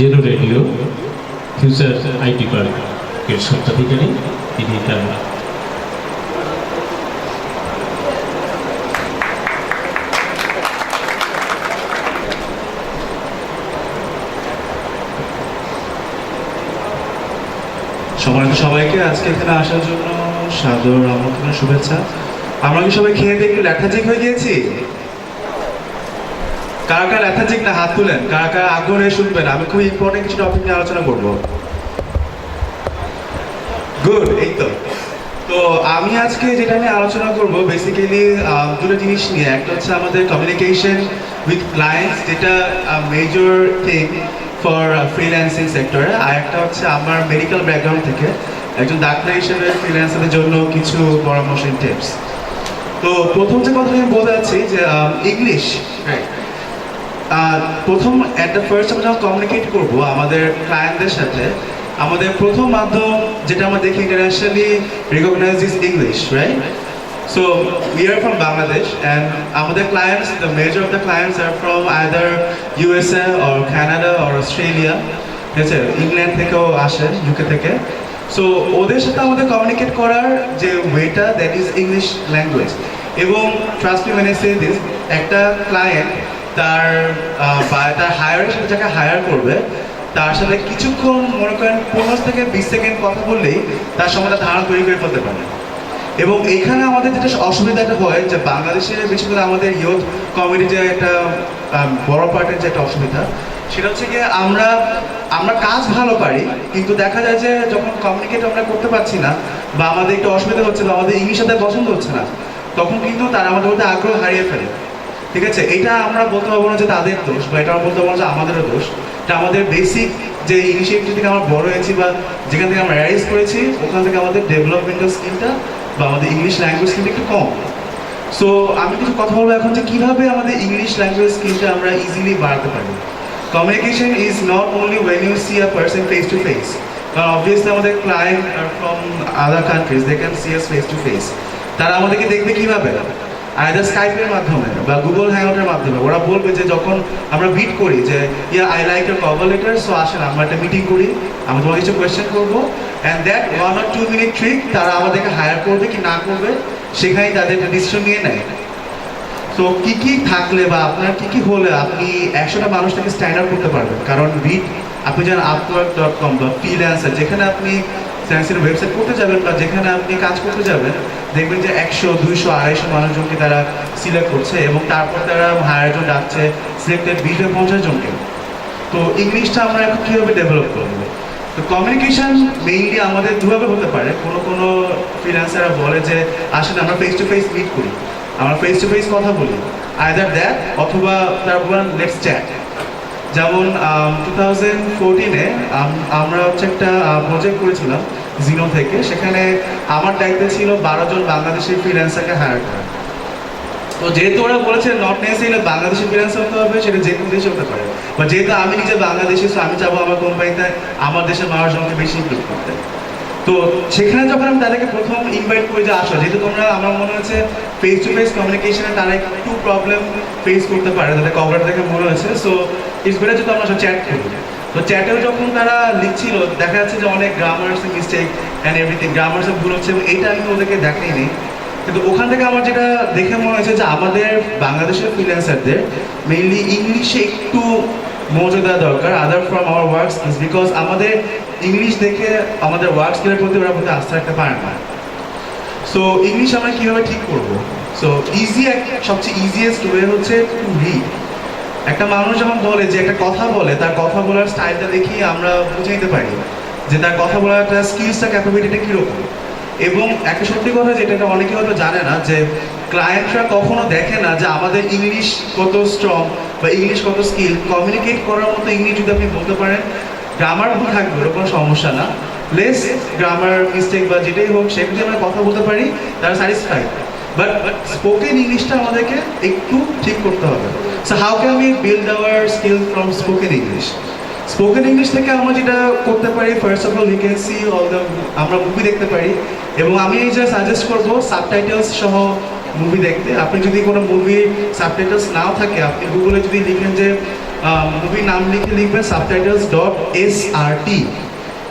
জেনো radio future IT পার্কের স্বত্বাধিকারী, তিনি তার সম্মানিত সবাইকে আজকে এখানে আসার জন্য সাদর আমন্ত্রণ শুভেচ্ছা। আমরা কি সবাই খেয়ে দিয়ে একটু ল্যাথাজিক হয়ে গিয়েছি? কারা কারা ল্যাথাজিক না হাত তুলেন? কারা কারা আগ্রহে শুনবেন? আমি খুব ইম্পর্টেন্ট কিছু টপিক নিয়ে আলোচনা করব। গুড এই তো। তো আমি আজকে যেটা নিয়ে আলোচনা করব বেসিক্যালি দুটো জিনিস নিয়ে। একটা হচ্ছে আমাদের কমিউনিকেশন উইথ ক্লায়েন্টস যেটা মেজর থিং ফর ফ্রিল্যান্সিং সেক্টরে আর একটা হচ্ছে আমার মেডিকেল ব্যাকগ্রাউন্ড থেকে। একজন ডাক্তার হিসেবে ফ্রিল্যান্সারদের জন্য কিছু পরামর্শ টিপস তো প্রথম যে কথা আমি বলতে যাচ্ছি যে ইংলিশ প্রথম অ্যাট দ্য ফার্স্ট আমরা যখন কমিউনিকেট করব আমাদের ক্লায়েন্টদের সাথে। আমাদের প্রথম মাধ্যম যেটা আমরা দেখি internationally recognise is English right so we are from Bangladesh and আমাদের clients the major of the clients are from either USA or Canada or Australia ঠিক আছে? ইংল্যান্ড থেকেও আসে ইউকে থেকে। সো ওদের সাথে আমাদের কমিউনিকেট করার যে ওয়েটা দ্যাট ইজ ইংলিশ ল্যাঙ্গুয়েজ এবং ট্রাস্ট মানে সে দিস একটা ক্লায়েন্ট তার তার হায়ারের সাথে যাকে হায়ার করবে, তার সাথে কিছুক্ষণ মনে করেন পনেরো থেকে বিশ সেকেন্ড কথা বললেই তার সম্বন্ধে ধারণা তৈরি করে ফেলতে পারে। এবং এখানে আমাদের যেটা অসুবিধাটা হয় যে বাংলাদেশে বিশেষ করে আমাদের ইয়ুথ কমিউনিটি একটা বড় পার্টের যে একটা অসুবিধা, সেটা হচ্ছে গিয়ে আমরা আমরা কাজ ভালো পারি, কিন্তু দেখা যায় যে যখন কমিউনিকেট আমরা করতে পারছি না বা আমাদের একটু অসুবিধা হচ্ছে বা আমাদের ইংলিশ সাথে পছন্দ হচ্ছে না, তখন কিন্তু তারা আমাদের মধ্যে আগ্রহ হারিয়ে ফেলে। ঠিক আছে? এটা আমরা বলতে পারব না যে তাদের দোষ বা এটা বলতে পারব না যে আমাদেরও দোষ। এটা আমাদের বেসিক যে ইনিশিয়েটিভ থেকে আমরা বড় হয়েছি বা যেখান থেকে আমরা রাইজ করেছি, ওখান থেকে আমাদের ডেভেলপমেন্টাল স্কিলটা বা আমাদের ইংলিশ ল্যাঙ্গুয়েজ স্কিলটা একটু কম। সো আমি কিছু কথা বলব এখন যে কীভাবে আমাদের ইংলিশ ল্যাঙ্গুয়েজ স্কিলটা আমরা ইজিলি বাড়াতে পারি। Communication is not only when you see a person face to face কারণ অবভিয়াসলি আমাদের client from other countries they can see us face to face তারা আমাদেরকে দেখবে কীভাবে? আইদার স্কাইপের মাধ্যমে বা গুগল হ্যাংআউটের মাধ্যমে। ওরা বলবে যে যখন আমরা মিট করি যে ya I like your cover letter so আসেন, আমরা একটা মিটিং করি, আমরা তোমাকে কিছু কোয়েশ্চেন করব। And that one or two minute trick তারা আমাদেরকে হায়ার করবে কি না করবে, সেখানেই তাদের একটা ডিসিশন নিয়ে নেয়। তো কি কি থাকলে বা আপনার কি কি হলে আপনি একশোটা মানুষটাকে স্ট্যান্ড আউট করতে পারবেন? কারণ বিট আপনি যেন আপওয়ার্ক ডট কম বা ফ্রিল্যান্সার যেখানে আপনি স্যান্সের ওয়েবসাইট করতে যাবেন বা যেখানে আপনি কাজ করতে যাবেন দেখবেন যে একশো, দুইশো, আড়াইশো মানুষজনকে তারা সিলেক্ট করছে এবং তারপর তারা হায়ার জন ডাকছে সিলেক্টেড বিশ বা পঞ্চাশ জনকে। তো ইংলিশটা আমরা এখন কীভাবে ডেভেলপ করব? তো কমিউনিকেশন মেইনলি আমাদের দুভাবে হতে পারে। কোনো কোনো ফ্রিল্যান্সাররা বলে যে আসলে আমরা ফেস টু ফেস মিট করি। আমরা ফেস টু ফেস কথা বলি। আইদার দ্যাট অথবা তার বলেন লেটস চ্যাট যেমন টু থাউজেন্ড ফোরটিনে আমরা হচ্ছে একটা প্রজেক্ট করেছিলাম। জিনো থেকে, সেখানে আমার দায়িত্ব ছিল বারো জন বাংলাদেশি ফ্রিল্যান্সারকে হায়ার করা। তো যেহেতু ওরা বলেছে নট নেসেসারি বাংলাদেশি ফ্রিল্যান্সার হতে হবে, সেটা যে কোনো দেশে হতে পারে। বা যেহেতু আমি নিজে বাংলাদেশি আমি যাব আমার কোম্পানিতে আমার দেশের মানুষজনকে বেশি ইনক্লুড করতে। তো সেখানে যখন আমি তাদেরকে প্রথম ইনভাইট করে যে আসো, যেহেতু তোমরা আমার মনে হচ্ছে ফেস টু ফেস কমিউনিকেশনে তারা একটু প্রবলেম ফেস করতে পারে, তাদের কভার দেখে মনে হয়েছে সো ইটস বেটার যদি আমরা চ্যাট করি তো চ্যাটেও যখন তারা লিখছিল, দেখা যাচ্ছে যে অনেক গ্রামার্স মিস্টেক অ্যান্ড এভরিথিং গ্রামার্সে ভুল হচ্ছে এইটা আমি ওদেরকে দেখাইনি। কিন্তু ওখান থেকে আমার যেটা দেখে মনে হয়েছে যে আমাদের বাংলাদেশের ফ্রিল্যান্সারদের মেইনলি ইংলিশে একটু মজা দেওয়া দরকার other from our work skills because আমাদের ইংলিশ দেখে আমাদের ওয়ার্ক স্কিলের প্রতি ওরা প্রতি আস্থা রাখতে পারে না। সো ইংলিশ আমরা কীভাবে ঠিক করব? সো ইজি সবচেয়ে ইজিয়েস্ট ওয়ে হচ্ছে টু রিড একটা মানুষ যখন বলে যে একটা কথা বলে, তার কথা বলার স্টাইলটা দেখি আমরা বুঝে নিতে পারি যে তার কথা বলার একটা স্কিলসটা ক্যাপাবিলিটিটা কীরকম। এবং একটা সত্যি কথা যেটা এটা অনেকে হয়তো জানে না, যে ক্লায়েন্টরা কখনো দেখে না যে আমাদের ইংলিশ কত স্ট্রং বা ইংলিশ কত স্কিল কমিউনিকেট করার মতো ইংলিশ যদি আপনি বলতে পারেন গ্রামার ভুল থাকবে কোনো সমস্যা না। লেস গ্রামার মিস্টেক বা যেটাই হোক সেগুলো আমরা কথা বলতে পারি, তারা স্যাটিসফাইড বাট স্পোকেন ইংলিশটা আমাদেরকে একটু ঠিক করতে হবে। So how can we build our skill from spoken English spoken English থেকে আমরা যেটা করতে পারি first of all we can see all the আমরা মুভি দেখতে পারি। এবং আমি এই যে সাজেস্ট করব সাবটাইটেলস সহ মুভি দেখতে। আপনি যদি কোনো মুভি সাবটাইটেলস নাও থাকে, আপনি গুগলে যদি লিখেন যে মুভির নাম লিখে লিখবেন subtitles dot S R T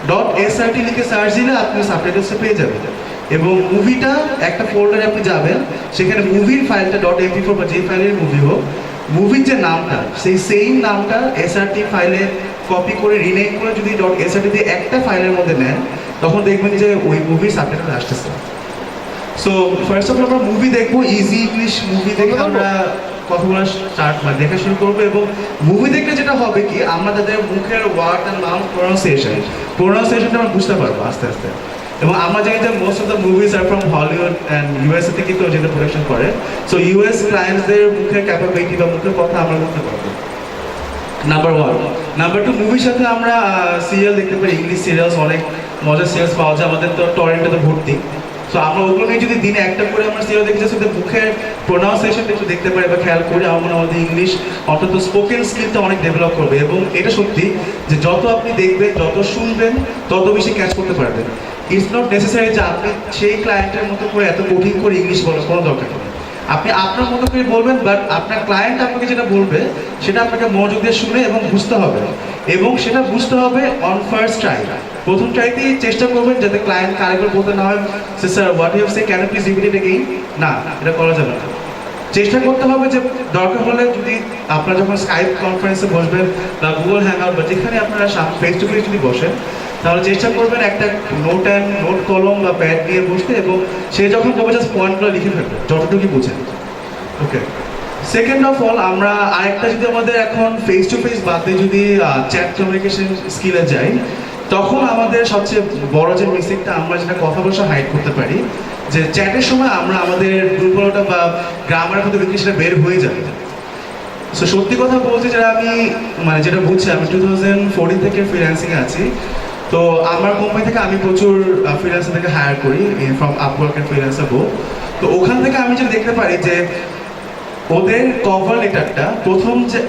dot S R T লিখে সার্চ দিলে আপনি সাবটাইটেলসটা পেয়ে যাবেন। এবং মুভিটা একটা ফোল্ডারে আপনি যাবেন সেখানে মুভির ফাইলটা ডট এমপি ফোর বা যে ফাইলের মুভি হোক মুভির যে নামটা সেই সেম নামটা এসআরটি ফাইলে কপি করে রিনেম করে যদি ডট এসআরটি দিয়ে একটা ফাইলের মধ্যে নেন তখন দেখবেন যে ওই মুভির সাবটাইটেল আসতেছে। সো ফার্স্ট অফ অল আমরা মুভি দেখব ইজি ইংলিশ মুভি দেখে আমরা কথা বলা স্টার্ট মানে দেখা শুরু করব এবং মুভি দেখলে যেটা হবে কি আমরা তাদের মুখের ওয়ার্ড অ্যান্ড মাউথ প্রোনাউন্সিয়েশন প্রোনাউন্সিয়েশনটা আমরা বুঝতে পারব আস্তে আস্তে। এবং আমরা যে most of the movies are from Hollywood and USA থেকে তো যেটা প্রোডাকশন করে। সো ইউএস ক্লায়েন্টসদের মুখের ক্যাপাবিলিটি বা মুখের কথা আমরা বলতে পারব। নাম্বার ওয়ান নাম্বার টু মুভির সাথে আমরা সিরিয়াল দেখতে পারি ইংলিশ সিরিয়ালস অনেক মজার সিরিয়ালস পাওয়া যায়। আমাদের তো টরেন্টে তো ভর্তি। সো আমরা ওগুলো নিয়ে যদি দিনে একটা করে আমরা সিরিয়াল দেখতে চাই শুধু মুখের প্রোনাউন্সিয়েশনটা একটু দেখতে পারি বা খেয়াল করি, আমার মনে ইংলিশ অন্তত স্পোকেন স্কিলটা অনেক ডেভেলপ করবে। এবং এটা সত্যি যে যত আপনি দেখবেন, যত শুনবেন, তত বেশি ক্যাচ করতে পারবেন। ইটস নট নেসেসারি যে আপনি সেই ক্লায়েন্টের মতো করে এত কঠিন করে ইংলিশ বলার কোনো দরকার নেই। আপনি আপনার মতো করে বলবেন বাট আপনার ক্লায়েন্ট আপনাকে যেটা বলবে, সেটা আপনাকে মনোযোগ দিয়ে শুনে এবং বুঝতে হবে। এবং সেটা বুঝতে হবে অন ফার্স্ট ট্রাই প্রথম ট্রাইতেই চেষ্টা করবেন যাতে ক্লায়েন্ট আরেকবার বলতে না হয় sir what you say can please repeat it again না, এটা করা যাবে না। চেষ্টা করতে হবে যে দরকার হলে যদি আপনারা যখন স্কাইপ কনফারেন্সে বসবেন বা গুগল হ্যাং আউট বা যেখানে আপনারা ফেস টু ফেস যদি বসেন তাহলে চেষ্টা করবেন একটা নোট অ্যান্ড নোট কলম বা প্যাড নিয়ে বসতে এবং সে যখন বলবে জাস্ট পয়েন্টগুলো লিখে ফেলবে যতটুকু বুঝেন ওকে সেকেন্ড অফ অল আমরা আরেকটা যদি আমাদের এখন ফেস টু ফেস বাদে যদি চ্যাট কমিউনিকেশন স্কিলে যাই, তখন আমাদের সবচেয়ে বড় যে মিস্টেকটা আমরা যেটা কথা বসে হাইড করতে পারি, যে চ্যাটের সময় আমরা আমাদের দুর্বলতা বা গ্রামারের মধ্যে সেটা বের হয়ে যাবে। সো সত্যি কথা বলছি যেটা আমি মানে যেটা বুঝছি, আমি টু থাউজেন্ড ফোরটিন থেকে ফ্রিল্যান্সিংয়ে আছি তো আমার কোম্পানি থেকে আমি প্রচুর ফ্রিল্যান্সার থেকে হায়ার করি ফ্রম আপওয়ার্ক অ্যান্ড ফ্রিল্যান্সার বো তো ওখান থেকে আমি যেটা দেখতে পারি যে, ওদের কভার লেটারটা প্রথম যে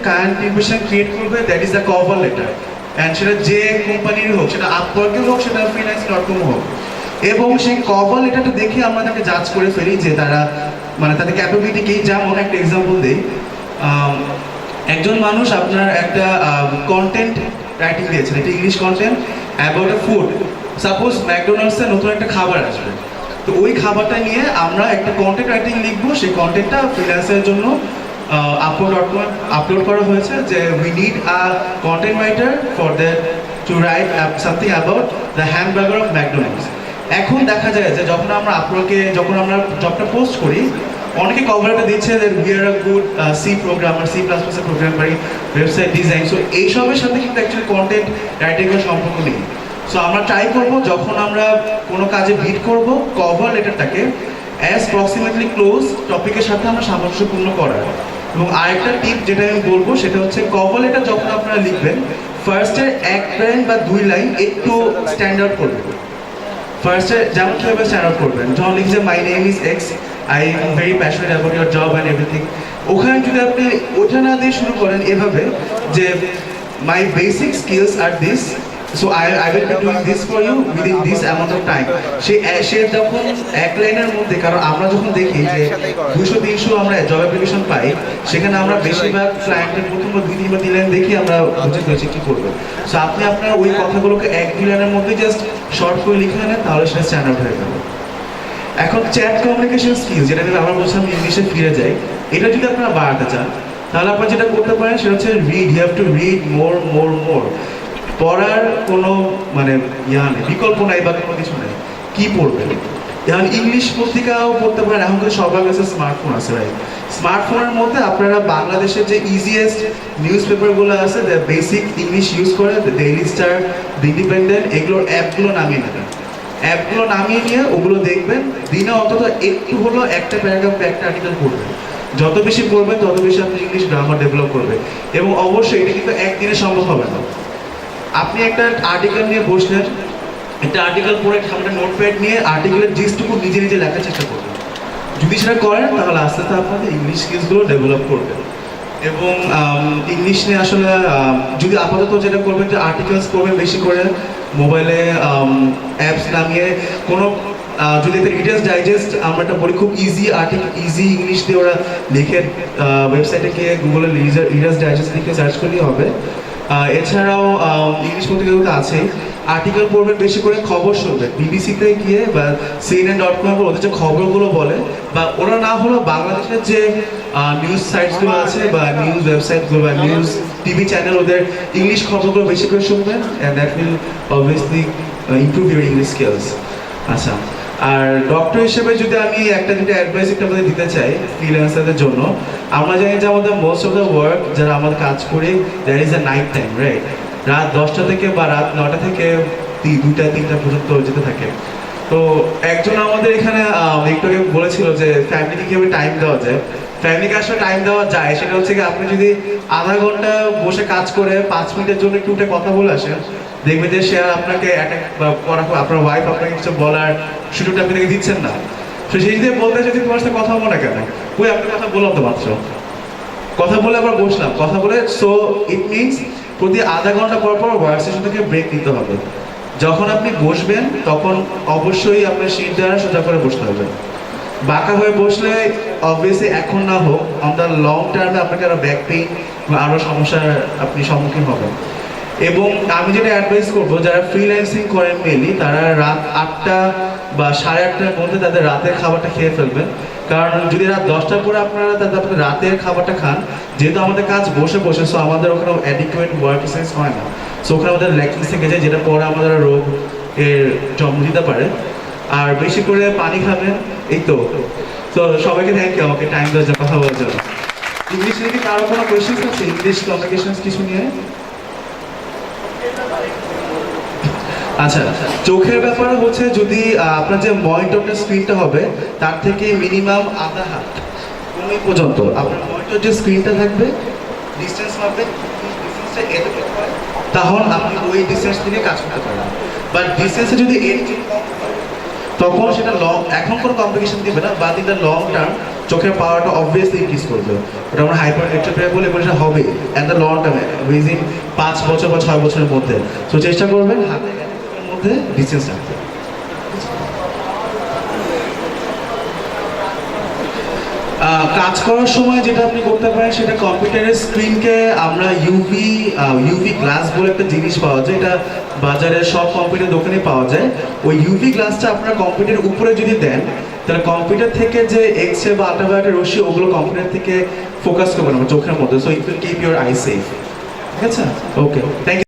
ইনফরমেশন ক্রিয়েট করবে that is the cover letter and সেটা যে কোম্পানির হোক, সেটা আপওয়ার্কের হোক, সেটা ফ্রিল্যান্স ডট কম হোক। এবং সেই কভার লেটারটা দেখে আমরা তাকে জাজ করে ফেলি যে তারা মানে তাদের ক্যাপাবিলিটি কি। যেমন একটা এক্সাম্পল দিই। একজন মানুষ আপনার একটা কন্টেন্ট রাইটিং দিয়েছেন একটা English content about a food suppose ম্যাকডোনাল্ডসে নতুন একটা খাবার আসবে। তো ওই খাবারটা নিয়ে আমরা একটা কন্টেন্ট রাইটিং লিখব। সেই কন্টেন্টটা ফ্রিল্যান্সের জন্য আপলোড ডট কম আপলোড করা হয়েছে যে we need a content writer for that to write something about the hamburger of McDonald's এখন দেখা যায় যে যখন আমরা আপলোডকে যখন আমরা জবটা পোস্ট করি অনেকে কভারটা দিচ্ছে we are a good C programmer C plus প্লাসের প্রোগ্রাম পারি ওয়েবসাইট ডিজাইন সো এইসবের সাথে কিন্তু অ্যাকচুয়ালি কন্টেন্ট রাইটিংয়ের সম্পর্ক নেই। সো আমরা ট্রাই করব, যখন আমরা কোনো কাজে ভিড করব কভার লেটারটাকে অ্যাজ প্রক্সিমেটলি ক্লোজ টপিকের সাথে আমরা সামঞ্জস্যপূর্ণ করার এবং আরেকটা টিপ যেটা আমি বলব, সেটা হচ্ছে কভার লেটার যখন আপনারা লিখবেন ফার্স্টে এক লাইন বা দুই লাইন একটু স্ট্যান্ড আউট করবেন ফার্স্টে যেমন কীভাবে স্ট্যান্ড আউট করবেন? যখন লিখছে my name is X I am very passionate about your job and everything ওখানে যদি আপনি ওঠা না দিয়ে শুরু করেন এভাবে যে my basic skills are this so I I will be doing this for you within this amount of time say say যখন এক লাইনের মধ্যে, কারণ আমরা যখন দেখি যে দুশো তিনশো আমরা জব অ্যাপ্লিকেশন পাই, সেখানে আমরা বেশিরভাগ ক্লায়েন্টের প্রথম দুই তিন বা লাইন দেখি আমরা বুঝে পেয়েছি কী করব। সো আপনি আপনার ওই কথাগুলোকে এক, দুই লাইনের মধ্যে জাস্ট শর্ট করে লিখে নেন তাহলে সেটা স্ট্যান্ড আউট হয়ে যাবে। এখন চ্যাট কমিউনিকেশন স্কিল যেটা আমি আবার বলছিলাম ইংলিশে ফিরে যাই, এটা যদি আপনারা বাড়াতে চান, তাহলে আপনারা যেটা করতে পারেন সেটা হচ্ছে read you have to read more more more পড়ার কোনো মানে ইয়া নেই, বিকল্প নাই বা কোনো কিছু নেই। কি পড়বেন? এখন ইংলিশ পত্রিকাও পড়তে পারেন, এখন কিন্তু সবার কাছে স্মার্টফোন আছে রাইট স্মার্টফোনের মধ্যে আপনারা বাংলাদেশের যে ইজিয়েস্ট নিউজ পেপারগুলো আছে বেসিক ইংলিশ ইউজ করে ডেইলি স্টার ইন্ডিপেন্ডেন্ট এগুলোর অ্যাপগুলো নামিয়ে নেবেন। অ্যাপগুলো নামিয়ে নিয়ে ওগুলো দেখবেন। দিনে অন্তত একটু হলো একটা প্যারাগ্রাফ একটা আর্টিকেল পড়বেন। যত বেশি পড়বেন, তত বেশি আপনি ইংলিশ গ্রামার ডেভেলপ করবে এবং অবশ্যই এটা কিন্তু একদিনে সম্ভব হবে না। আপনি একটা আর্টিকেল নিয়ে বসলেন, একটা আর্টিকেল পড়ে সামনে নোটপ্যাড নিয়ে আর্টিকেলের জিনিসটুকু নিজে নিজে লেখার চেষ্টা করবেন। যদি সেটা করেন, তাহলে আস্তে আস্তে আপনাদের ইংলিশ স্কিলসগুলো ডেভেলপ করবে এবং ইংলিশ নিয়ে আসলে যদি আপাতত যেটা করবেন যে আর্টিকেলস করবেন বেশি করে মোবাইলে অ্যাপস নামিয়ে, কোনো যদি এটা রিডার্স ডাইজেস্ট আমরা একটা বলি খুব ইজি আর্টিকেল ইজি ইংলিশ দিয়ে ওরা লিখে ওয়েবসাইটে গিয়ে গুগলে রিডার্স ডাইজেস্ট লিখে সার্চ করলেই হবে। এছাড়াও ইংলিশ পত্রিকাগুলো আছে আর্টিকেল পড়বেন বেশি করে খবর শুনবেন। বিবিসিতে গিয়ে বা সিএনএন ডট কম ওদের যে খবরগুলো বলে বা ওরা না হলেও বাংলাদেশের যে নিউজ সাইটসগুলো আছে বা নিউজ ওয়েবসাইটগুলো বা নিউজ টিভি চ্যানেল ওদের ইংলিশ খবরগুলো বেশি করে শুনবেন and that will obviously improve your English skills আচ্ছা আর ডক্টর হিসেবে যদি আমি একটা দুটো অ্যাডভাইস একটা আমাদের দিতে চাই ফ্রিল্যান্সারদের জন্য আমরা জানি যে আমাদের মোস্ট অফ দ্য ওয়ার্ক যারা আমাদের কাজ করি that is a night time right রাত দশটা থেকে বা রাত নটা থেকে দুইটা, তিনটা পর্যন্ত যেতে থাকে। তো একজন আমাদের এখানে একটু বলেছিল যে, ফ্যামিলিকে কীভাবে টাইম দেওয়া যায়? ফ্যামিলিকে আসলে টাইম দেওয়া যায়, সেটা হচ্ছে কি আপনি যদি আধা ঘণ্টা বসে কাজ করে পাঁচ মিনিটের জন্য একটু উঠে কথা বলে আসেন দেখবে যে সে আর আপনাকে আপনার ওয়াইফ আপনাকে কিছু বলার সুযোগটা আপনি দিচ্ছেন না। তো সেই যদি বলতে যদি তোমার সাথে কথা বলো না কেন? ওই আপনি কথা বললাম তো মাত্র। কথা বলে আবার বসলাম। কথা বলে সো ইট মিনস প্রতি আধা ঘণ্টা পর পর ওয়ার্ক সেশন থেকে ব্রেক নিতে হবে। যখন আপনি বসবেন, তখন অবশ্যই আপনার সিট দ্বারা সোজা করে বসতে হবে। বাঁকা হয়ে বসলে অবভিয়াসলি এখন না হোক অন দ্য লং টার্মে আপনাকে আরও ব্যাক পেইন বা আরও সমস্যার আপনি সম্মুখীন হবেন। এবং আমি যেটা অ্যাডভাইস করব, যারা ফ্রিল্যান্সিং করেন মেনলি তারা রাত আটটা বা সাড়ে আটটার মধ্যে তাদের রাতের খাবারটা খেয়ে ফেলবেন। কারণ যদি রাত দশটার পরে আপনারা তাদের আপনাদের রাতের খাবারটা খান, যেহেতু আমাদের কাজ বসে বসে সো আমাদের ওখানে অ্যাডিকুয়েট ওয়ার্ক এক্সারসাইজ হয় না। সো ওখানে আমাদের ল্যাকিংস থেকে যায়, যেটা পরে আমাদের রোগ এর জন্ম দিতে পারে। আর বেশি করে পানি খাবেন, এই তো। তো সবাইকে থ্যাংক ইউ আমাকে টাইম দেওয়ার জন্য, কথা বলার জন্য। ইংলিশ নিয়ে কারও কোনো কোয়েশ্চেন্স আছে? ইংলিশ কমিউনিকেশন কিছু নিয়ে? আচ্ছা চোখের ব্যাপারে হচ্ছে যদি আপনার যে মনিটরটা স্ক্রিনটা হবে, তার থেকে মিনিমাম আধা হাত কমে পর্যন্ত আপনার মনিটর যে স্ক্রিনটা থাকবে ডিস্টেন্স মাপবে তখন আপনি ওই ডিস্টেন্স থেকে কাজ করতে পারবেন। বাট ডিস্টেন্সে যদি এর তখন সেটা লং এখন কোনো কমপ্লিকেশন দিবে না বাট ইন লং টার্ম চোখের পাওয়ারটা অবভিয়াসলি ইনক্রিজ করবে। ওটা আমরা হাইপার ইলেকট্রোপিয়া বলে সেটা হবে অ্যাট দ্য লং টার্মে উইদিন পাঁচ বছর বা ছয় বছরের মধ্যে। তো চেষ্টা করবেন, হাতে মধ্যে ডিস্টেন্স রাখতে কাজ করার সময় যেটা আপনি করতে পারেন, সেটা কম্পিউটারের স্ক্রিনকে আমরা ইউভি ইউভি গ্লাস বলে একটা জিনিস পাওয়া যায়। এটা বাজারে সব কম্পিউটার দোকানে পাওয়া যায়। ওই ইউভি গ্লাসটা আপনার কম্পিউটারের উপরে যদি দেন, তাহলে কম্পিউটার থেকে যে এক্স রে বা আল্ট্রাভায়োলেটের রশ্মি, ওগুলো কম্পিউটার থেকে ফোকাস করবে না চোখের মধ্যে। So it will keep your eye safe ঠিক আছে? Okay thank you